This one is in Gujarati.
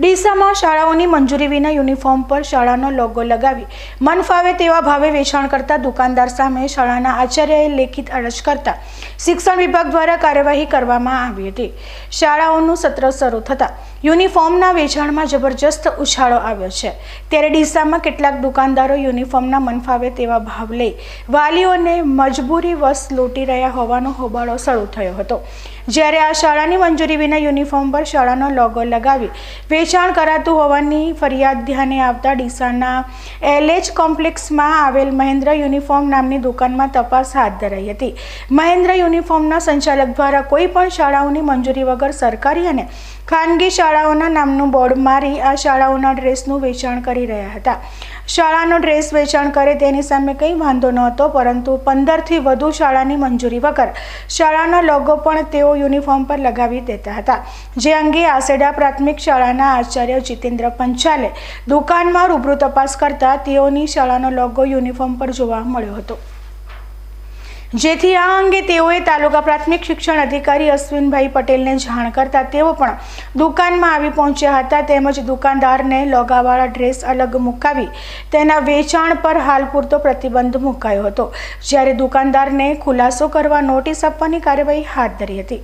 ડીસામાં શાળાઓની મંજૂરી વિના યુનિફોર્મ પર શાળાનો લોગો લગાવી મન ફાવે તેવા ભાવે વેચાણ કરતા દુકાનદાર સામે શાળાના આચાર્યએ લેખિત અરજ કરતા શિક્ષણ વિભાગ દ્વારા કાર્યવાહી કરવામાં આવી હતી. શાળાઓનું સત્ર શરૂ થતાં યુનિફોર્મના વેચાણમાં જબરજસ્ત ઉછાળો આવ્યો છે. ત્યારે ડીસામાં કેટલાક દુકાનદારો યુનિફોર્મના મન ફાવે તેવા ભાવ લઈ વાલીઓને મજબૂરી વશ લૂંટી રહ્યા હોવાનો હોબાળો શરૂ થયો હતો. જ્યારે આ શાળાની મંજૂરી વિના યુનિફોર્મ પર શાળાનો લોગો લગાવી વેચાણ કરાતું હોવાની ફરિયાદ ધ્યાને આવતા ડીસાના એલએચ કોમ્પ્લેક્સમાં આવેલ મહેન્દ્ર યુનિફોર્મ નામની દુકાનમાં તપાસ હાથ ધરાઈ હતી. મહેન્દ્ર યુનિફોર્મના સંચાલક દ્વારા કોઈ પણ શાળાઓની મંજૂરી વગર સરકારી અને ખાનગી શાળાઓના નામનું બોર્ડ મારી આ શાળાઓના ડ્રેસનું વેચાણ કરી રહ્યા હતા. શાળાનો ડ્રેસ વેચાણ કરે તેની સામે કંઈ વાંધો નહોતો, પરંતુ પંદરથી વધુ શાળાની મંજૂરી વગર શાળાનો લોગો પણ તેઓ યુનિફોર્મ પર લગાવી દેતા હતા. જે અંગે આસેડા પ્રાથમિક શાળાના આચાર્ય જીતેન્દ્ર પંચાલે દુકાનમાં રૂબરૂ તપાસ કરતા તેઓની શાળાનો લોગો યુનિફોર્મ પર જોવા મળ્યો હતો. જેથી આ અંગે તેઓએ તાલુકા પ્રાથમિક શિક્ષણ અધિકારી અશ્વિનભાઈ પટેલને જાણ કરતા તેઓ પણ દુકાનમાં આવી પહોંચ્યા હતા તેમજ દુકાનદારને લોગાવાળા ડ્રેસ અલગ મુકાવી તેના વેચાણ પર હાલ પૂરતો પ્રતિબંધ મુકાયો હતો. જ્યારે દુકાનદારને ખુલાસો કરવા નોટિસ આપવાની કાર્યવાહી હાથ ધરી હતી.